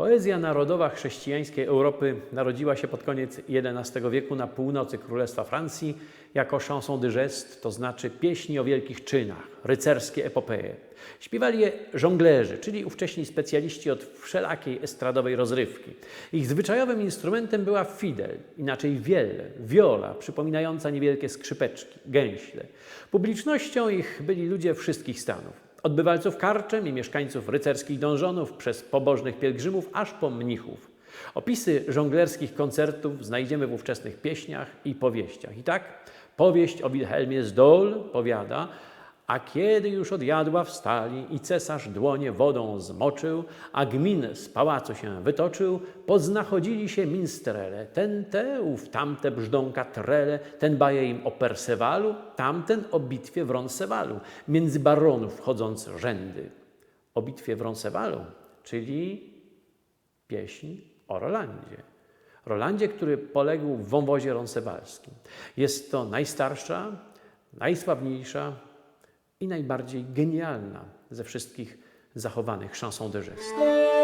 Poezja narodowa chrześcijańskiej Europy narodziła się pod koniec XI wieku na północy Królestwa Francji jako chanson de geste, to znaczy pieśni o wielkich czynach, rycerskie epopeje. Śpiewali je żonglerzy, czyli ówcześni specjaliści od wszelakiej estradowej rozrywki. Ich zwyczajowym instrumentem była fidel, inaczej wielle, viola, przypominająca niewielkie skrzypeczki, gęśle. Publicznością ich byli ludzie wszystkich stanów. Od bywalców karczem i mieszkańców rycerskich dążonów, przez pobożnych pielgrzymów, aż po mnichów. Opisy żonglerskich koncertów znajdziemy w ówczesnych pieśniach i powieściach. I tak powieść o Wilhelmie z Dol powiada, a kiedy już od jadła wstali i cesarz dłonie wodą zmoczył, a gmin z pałacu się wytoczył, poznachodzili się minstrele, ten te, ów tamte brzdąka trele, ten baje im o Persewalu, tamten o bitwie w Ronsewalu, między baronów chodząc rzędy. O bitwie w Ronsewalu, czyli pieśń o Rolandzie. Rolandzie, który poległ w wąwozie ronsewalskim. Jest to najstarsza, najsławniejsza i najbardziej genialna ze wszystkich zachowanych chanson de geste.